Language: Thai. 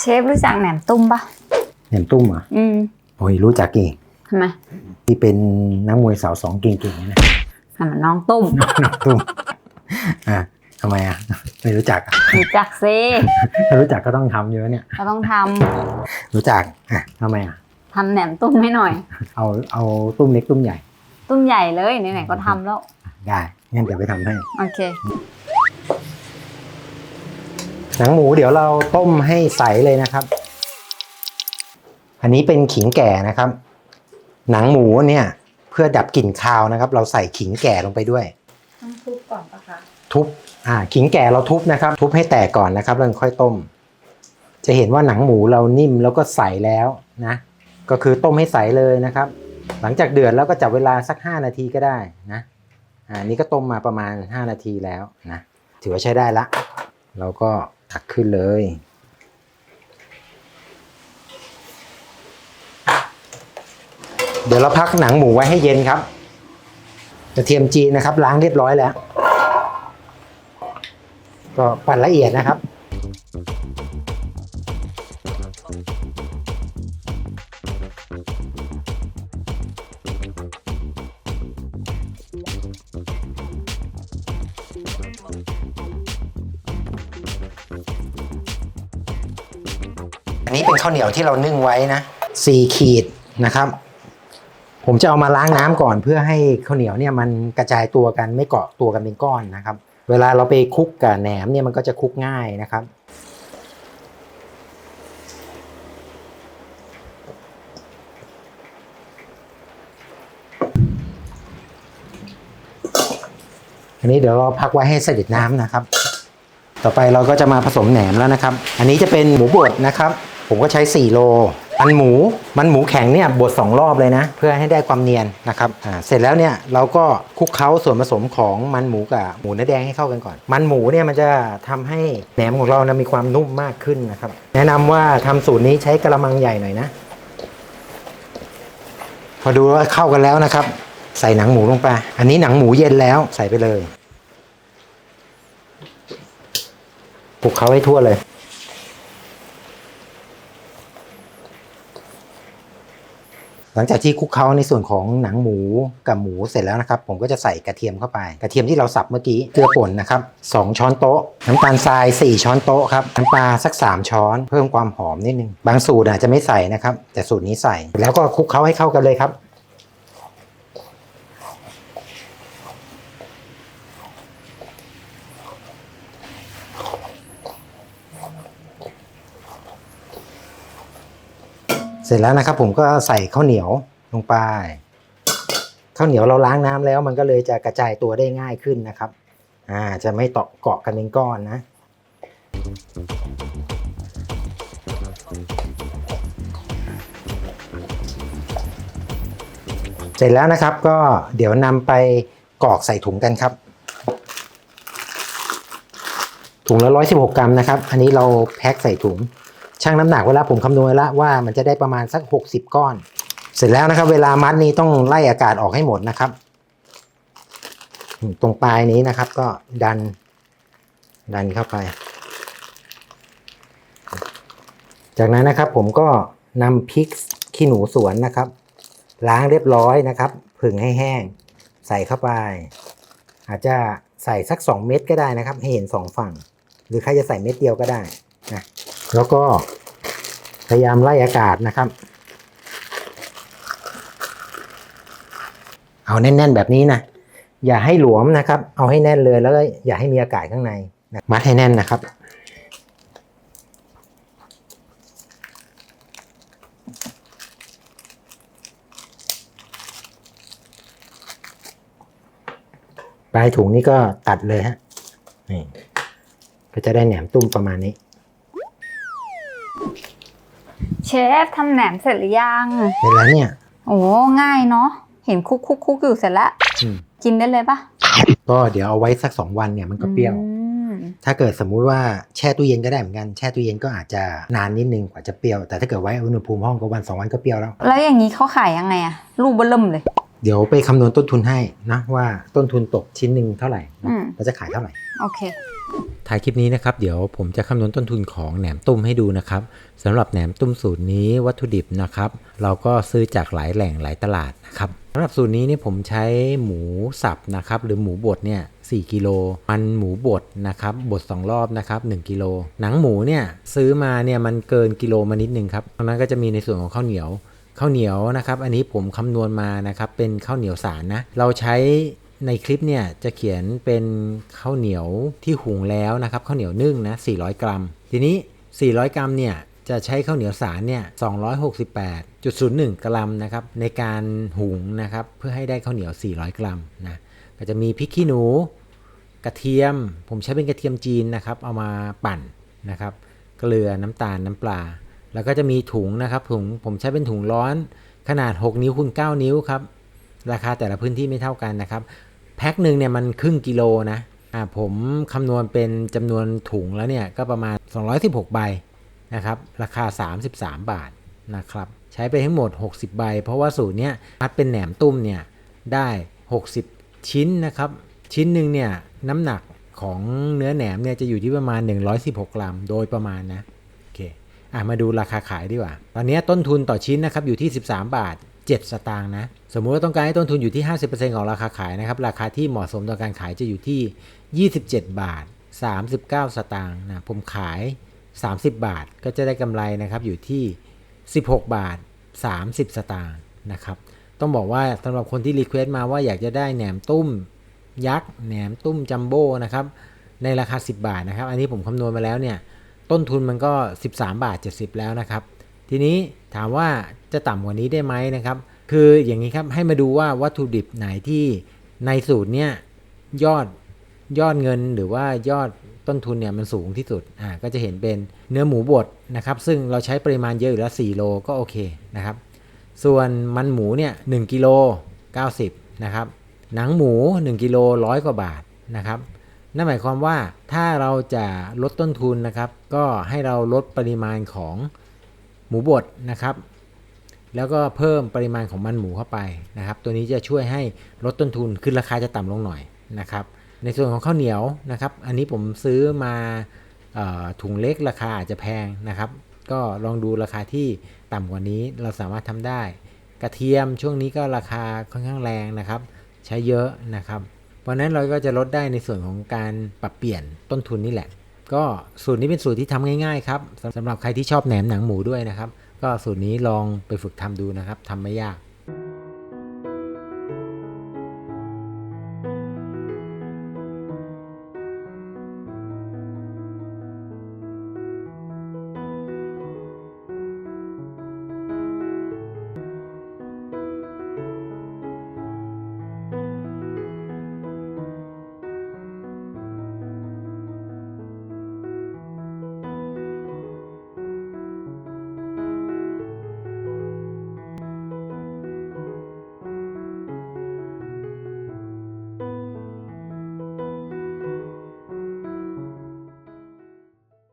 เชฟรู้จักแหนมตุ้มปะแหนมตุ้มเหรอะอืมโอ้ยรู้จักกี่ทำไมที่เป็นนักมวยสาวสองเก่งๆนะทำมันน้องตุ้ม น้องตุ้มอะทำไมอะไม่รู้จักอะรู้จักซิถ้ารู้จักก็ต้องทำเยอะเนี่ย ก็ต้องทรู้จักอะทำไมอะำทำแหนมตุ้มให้หน่อย เอาเอาตุ้มเล็กตุ้มใหญ่ตุ้มใหญ่เลยไหนๆก็ทำแล้ว ได้งั้นเดี๋ยวไปทำให้โอเค หนังหมูเดี๋ยวเราต้มให้ใสเลยนะครับ อันนี้เป็นขิงแก่นะครับ หนังหมูเนี่ยเพื่อดับกลิ่นคาวนะครับ เราใส่ขิงแก่ลงไปด้วยต้องทุบก่อนปะคะทุบอ่าขิงแก่เราทุบนะครับ ทุบให้แตกก่อนนะครับแล้วค่อยต้ม จะเห็นว่าหนังหมูเรานิ่มแล้วก็ใสแล้วนะ ก็คือต้มให้ใสเลยนะครับ หลังจากเดือดแล้วก็จับเวลาสัก 5 นาทีก็ได้นะอ่านี่ก็ต้มมาประมาณ 5 นาทีแล้วนะถือว่าใช้ได้ละเราก็ ตักขึ้นเลย เดี๋ยวเราพักหนังหมูไว้ให้เย็นครับกระเทียมจีนนะครับ ล้างเรียบร้อยแล้ว ก็ปั่นละเอียดนะครับ อันนี้เป็นข้าวเหนียวที่เรานึ่งไว้นะสี่ขีดนะครับ ผมจะเอามาล้างน้ำก่อนเพื่อให้ข้าวเหนียวเนี่ยมันกระจายตัวกันไม่เกาะตัวกันเป็นก้อนนะครับ เวลาเราไปคลุกกับแหนมเนี่ยมันก็จะคลุกง่ายนะครับอันนี้เดี๋ยวเราพักไว้ให้เสด็จน้ำนะครับ ต่อไปเราก็จะมาผสมแหนมแล้วนะครับ อันนี้จะเป็นหมูบดนะครับ ผมก็ใช้ 4 โล มันหมู มันหมูแข็งเนี่ยบด2รอบเลยนะ เพื่อให้ได้ความเนียนนะครับอ่าเสร็จแล้วเนี่ยเราก็คลุกเคล้าส่วนผสมของมันหมูกับหมูเนื้อแดงให้เข้ากันก่อน มันหมูเนี่ยมันจะทำให้แหนมของเรานะมีความนุ่มมากขึ้นนะครับ แนะนำว่าทำสูตรนี้ใช้กระมังใหญ่หน่อยนะ พอดูว่าเข้ากันแล้วนะครับ ใส่หนังหมูลงไป อันนี้หนังหมูเย็นแล้วใส่ไปเลยคลุกเคล้าให้ทั่วเลย ลังจากที่คลุกเคล้าในส่วนของหนังหมูกับหมูเสร็จแล้วนะครับ ผมก็จะใส่กระเทียมเข้าไป กระเทียมที่เราสับเมื่อกี้เกลือป่นนะครับ2ช้อนโต๊ะ น้ำตาลทราย 4 ช้อนโต๊ะครับน้ำปลาสัก 3 ช้อน เพิ่มความหอมนิดนึงบางสูตรอาจจะไม่ใส่นะครับ แต่สูตรนี้ใส่แล้วก็คลุกเคล้าให้เข้ากันเลยครับ สร็จแล้วนะครับผมก็ใส่ข้าวเหนียวลงไป ข้าวเหนียวเราล้างน้ำแล้ว มันก็เลยจะกระจายตัวได้ง่ายขึ้นนะครับ อ่าจะไม่เกาะเกาะกันเป็นก้อนนะ เสร็จแล้วนะครับก็เดี๋ยวนำไปกรอกใส่ถุงกันครับ ถุงละ116กรัมนะครับ อันนี้เราแพ็คใส่ถุง ชั่งน้ำหนักเวลาผมคำนวณแล้วว่ามันจะได้ประมาณสัก 60 ก้อน เสร็จแล้วนะครับ เวลามัดนี้ต้องไล่อากาศออกให้หมดนะครับ ตรงปลายนี้นะครับ ก็ดันดันเข้าไป จากนั้นนะครับผมก็นำพริกขี้หนูสวนนะครับ ล้างเรียบร้อยนะครับ ผึ่งให้แห้ง ใส่เข้าไป อาจจะใส่สัก 2 เม็ดก็ได้นะครับ ให้เห็น 2 ฝั่ง หรือใครจะใส่เม็ดเดียวก็ได้ แล้วก็พยายามไล่อากาศนะครับ เอาแน่น ๆ แบบนี้นะ อย่าให้หลวมนะครับ เอาให้แน่นเลยแล้วก็อย่าให้มีอากาศข้างในนะมัดให้แน่นนะครับปลายถุงนี่ก็ตัดเลยฮะนี่ก็จะได้แหนมตุ้มประมาณนี้ เชฟทำแหนมเสร็จหรือยัง เสร็จแล้วเนี่ย โอ้ง่ายเนาะเห็นคุกคุกคุกอยู่เสร็จแล้วอืม กินได้เลยปะก็เดี๋ยวเอาไว้สักสองวันเนี่ยมันก็เปรี้ยว อืมถ้าเกิดสมมุติว่าแช่ตู้เย็นก็ได้เหมือนกันแช่ตู้เย็นก็อาจจะนานนิดนึงกว่าจะเปรี้ยว แต่ถ้าเกิดไว้อุณหภูมิห้องก็วันสองวันก็เปรี้ยวแล้ว แล้วอย่างนี้เขาขายยังไงอะลูกเบอร์เริ่มเลย เดี๋ยวไปคำนวณต้นทุนให้นะว่าต้นทุนตกชิ้นหนึ่งเท่าไหร่นะอืม เราจะขายเท่าไหร่ โอเค ท้ายคลิปนี้นะครับเดี๋ยวผมจะคำนวณต้นทุนของแหนมตุ้มให้ดูนะครับสำหรับแหนมตุ้มสูตรนี้วัตถุดิบนะครับ เราก็ซื้อจากหลายแหล่งหลายตลาดนะครับสำหรับสูตรนี้นี่ผมใช้หมูสับนะครับหรือหมูบดเนี่ย4กิโลมันหมูบดนะครับบด2รอบนะครับ1กิโลหนังหมูเนี่ยซื้อมาเนี่ยมันเกินกิโลมานิดนึงครับตรงนั้นก็จะมีในส่วนของข้าวเหนียวข้าวเหนียวนะครับ อันนี้ผมคำนวณมานะครับเป็นข้าวเหนียวสารนะเราใช้ ในคลิปเนี่ยจะเขียนเป็นข้าวเหนียวที่หุงแล้วนะครับข้าวเหนียวนึ่งนะ 400 กรัม ทีนี้ 400 กรัมเนี่ยจะใช้ข้าวเหนียวสารเนี่ย268.01 กรัมนะครับในการหุงนะครับเพื่อให้ได้ข้าวเหนียว 400 กรัมนะก็จะมีพริกขี้หนู กระเทียม ผมใช้เป็นกระเทียมจีนนะครับเอามาปั่นนะครับเกลือน้ำตาลน้ำปลา แล้วก็จะมีถุงนะครับถุงผมใช้เป็นถุงร้อนขนาด 6 นิ้วคูณ9นิ้วครับราคาแต่ละพื้นที่ไม่เท่ากันนะครับ แพ็คหนึ่งเนี่ยมันครึ่งกิโลนะอ่าผมคำนวณเป็นจำนวนถุงแล้วเนี่ยก็ประมาณ 216 ใบนะครับ ราคา 33 บาทนะครับ ใช้ไปทั้งหมด 60 ใบ เพราะว่าสูตรเนี้ยมัดเป็นแหนมตุ้มเนี่ยได้ 60 ชิ้นนะครับ ชิ้นหนึ่งเนี่ยน้ำหนักของเนื้อแหนมเนี่ยจะอยู่ที่ประมาณ 116 กรัม โดยประมาณนะ โอเค อะมาดูราคาขายดีกว่า ตอนนี้ต้นทุนต่อชิ้นนะครับอยู่ที่ 13 บาท 7 สตางค์นะ สมมุติว่าต้องการให้ต้นทุนอยู่ที่ 50%ของราคาขายนะครับ ราคาที่เหมาะสมต่อการขายจะอยู่ที่ 27 บาท 39 สตางค์นะ ผมขาย 30 บาท ก็จะได้กำไรนะครับอยู่ที่ 16 บาท 30 สตางค์นะครับ ต้องบอกว่าสำหรับคนที่รีเควสต์มาว่าอยากจะได้แหนมตุ้มยักษ์ แหนมตุ้มจัมโบ้นะครับ ในราคา 10 บาทนะครับ อันนี้ผมคำนวณมาแล้วเนี่ย ต้นทุนมันก็ 13 บาท 70 แล้วนะครับ ทีนี้ถามว่าจะต่ำกว่านี้ได้ไหมนะครับ คืออย่างนี้ครับให้มาดูว่าวัตถุดิบไหนที่ในสูตรเนี่ยยอดยอดเงินหรือว่ายอดต้นทุนเนี่ยมันสูงที่สุดอ่าก็จะเห็นเป็นเนื้อหมูบดนะครับ ซึ่งเราใช้ปริมาณเยอะอยู่แล้ว4โลก็โอเคนะครับ ส่วนมันหมูเนี่ย1กิโล90นะครับหนังหมู 1กิโลร้อยกว่าบาทนะครับนั่นหมายความว่าถ้าเราจะลดต้นทุนนะครับ ก็ให้เราลดปริมาณของ หมูบดนะครับ แล้วก็เพิ่มปริมาณของมันหมูเข้าไปนะครับ ตัวนี้จะช่วยให้ลดต้นทุนขึ้นราคาจะต่ำลงหน่อยนะครับ ในส่วนของข้าวเหนียวนะครับ อันนี้ผมซื้อมาออถุงเล็กราคาอาจจะแพงนะครับ ก็ลองดูราคาที่ต่ำกว่านี้เราสามารถทำได้ กระเทียมช่วงนี้ก็ราคาค่อนข้างแรงนะครับ ใช้เยอะนะครับ เพราะนั้นเราก็จะลดได้ในส่วนของการปรับเปลี่ยนต้นทุนนี่แหละ ก็สูตรนี้เป็นสูตรที่ทำง่ายๆครับสำสำหรับใครที่ชอบแหนมหนังหมูด้วยนะครับ ก็สูตรนี้ลองไปฝึกทำดูนะครับทำไม่ยาก